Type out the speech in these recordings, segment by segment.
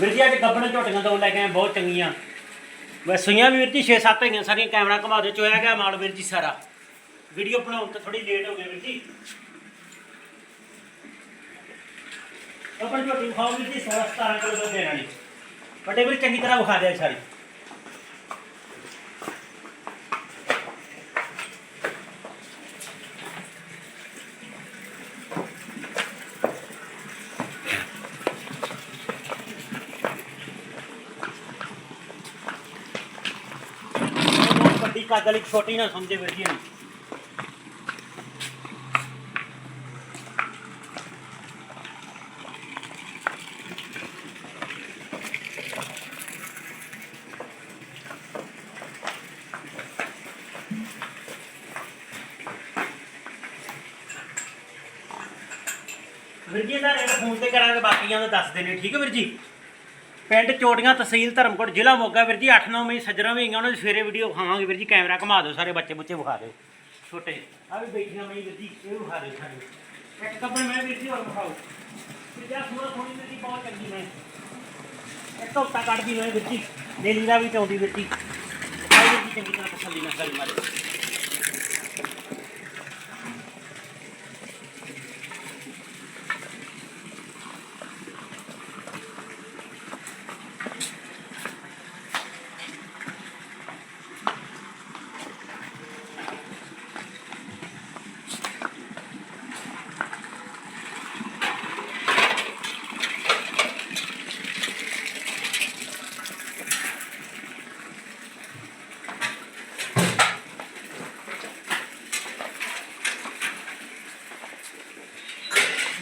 ਵੀਰ ਜੀ, ਅੱਜ ਗੱਬਣ ਝੋਟੀਆਂ ਦੋ ਲੈ ਕੇ ਆਏ, ਬਹੁਤ ਚੰਗੀਆਂ। ਵੈ ਸੂਈਆਂ ਵੀ ਵੀਰ ਜੀ 6-7 ਹੈਗੀਆਂ, ਸਾਰੀਆਂ ਕੈਮਰਾ ਘੁਮਾ ਦਿਓ, ਚੋਇਆ ਗਿਆ ਮਾਲ ਵੀਰ ਜੀ ਸਾਰਾ। ਵੀਡੀਓ ਬਣਾਉਣ ਤੇ ਥੋੜੀ ਲੇਟ ਹੋ ਗਈ ਵੀਰ ਜੀ। ਆਪਣ ਝੋਟੀ ਖਾਓ ਵੀਰ ਜੀ 16-17 ਕਿਲੋ ਦੁੱਧ ਦੇਣ ਵੱਡੇ ਵੀਰ, ਚੰਗੀ ਤਰ੍ਹਾਂ ਵਿਖਾ ਦਿਆ ਸਾਰੀ। ਵੱਡੀ ਕੱਦ ਵਾਲੀ ਛੋਟੀ ਨਾ ਸਮਝੇ ਵੀਰ ਜੀ ਇਹਨੂੰ ਵੀਰ ਜੀ ਦਾ ਰੇਟ ਫੋਨ ਤੇ ਕਰਾਂਗੇ, ਬਾਕੀਆਂ ਦਾ ਦੱਸ ਦੇਣੇ ਠੀਕ ਹੈ ਵੀਰ ਜੀ? ਪਿੰਡ ਚੋਟੀਆਂ ਤਹਿਸੀਲ ਧਰਮਕੋਟ, ਜ਼ਿਲ੍ਹਾ ਮੋਗਾ ਵੀਰ ਜੀ 8-9 ਮਈ ਸੱਜਣਾ ਵੀ ਹੈਗੀਆਂ ਉਹਨਾਂ ਦੀ ਸਵੇਰੇ ਵੀਡੀਓ ਖਾਵਾਂਗੇ ਵੀਰ ਜੀ, ਕੈਮਰਾ ਘੁਮਾ ਦਿਓ ਸਾਰੇ ਬੱਚੇ ਬੁੱਚੇ ਵਿਖਾ ਦਿਓ। ਛੋਟੇ ਆ ਵੀ ਬੈਠੀਆਂ ਮਈ ਵੀਰ ਜੀ, ਇਹ ਵਿਖਾ ਦਿਓ ਸਾਰੇ। ਇੱਕ ਕੱਪੜੇ ਮੈਂ ਵੀਰ ਜੀ ਹੋਰ ਵਿਖਾਓ। ਵੀਰ ਜੀ, ਆਹ ਵੀਰ ਜੀ, ਬਹੁਤ ਚੰਗੀ ਮੈਂ। ਇੱਕ ਹਫ਼ਤਾ ਕੱਢਦੀ ਮੈਂ ਵੀਰ ਜੀ ਡੇਲੀ ਦਾ ਵੀ ਚਾਉਂਦੀ ਵੀਰ ਜੀ। ਆਹ ਵੀਰ ਜੀ ਚੰਗੀ ਤਰ੍ਹਾਂ ਤਸੱਲੀ ਨਾਲ ਕਰੀ ਮਾਰੇ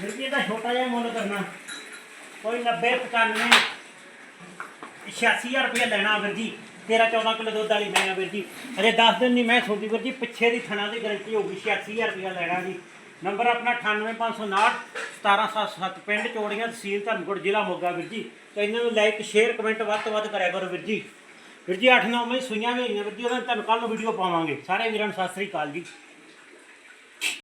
ਵੀਰ ਜੀ ਇਹਦਾ ਛੋਟਾ ਜਿਹਾ ਮੁੱਲ ਕਰਨਾ। ਕੋਈ 90 95 86000 ਰੁਪਏ ਲੈਣਾ ਵੀਰ ਜੀ। 13 14 ਕਿਲੋ ਦੁੱਧ ਵਾਲੀ ਮੈਂ ਵੀਰ ਜੀ। ਅਰੇ 10 ਦਿਨ ਨਹੀਂ ਮੈਂ ਸੋਦੀ ਵੀਰ ਜੀ, ਪਿੱਛੇ ਦੀ ਥਣਾ ਦੀ ਗਾਰੰਟੀ ਹੋਊਗੀ 86000 ਰੁਪਏ ਲੈਣਾ ਜੀ। ਨੰਬਰ ਆਪਣਾ 98559 17707 ਪਿੰਡ ਚੋੜੀਆਂ, ਤਹਿਸੀਲ ਧਰਮਕੋਟ, ਜ਼ਿਲ੍ਹਾ ਮੋਗਾ ਵੀਰ ਜੀ। ਤੇ ਇਹਨਾਂ ਨੂੰ ਲਾਈਕ, ਸ਼ੇਅਰ, ਕਮੈਂਟ ਵੱਧ ਤੋਂ ਵੱਧ ਕਰਿਆ ਕਰੋ ਵੀਰ ਜੀ। ਵੀਰ ਜੀ 8-9 ਮਈ ਸੂਈਆਂ ਵੀ ਹੋਈਆਂ ਵੀਰ ਜੀ ਉਹਨਾਂ ਨੂੰ ਤੁਹਾਨੂੰ ਕੱਲ ਨੂੰ ਵੀਡੀਓ ਪਾਵਾਂਗੇ। ਸਾਰੇ ਵੀਰਾਂ ਨੂੰ ਸਤਿ ਸ੍ਰੀ ਅਕਾਲ ਜੀ।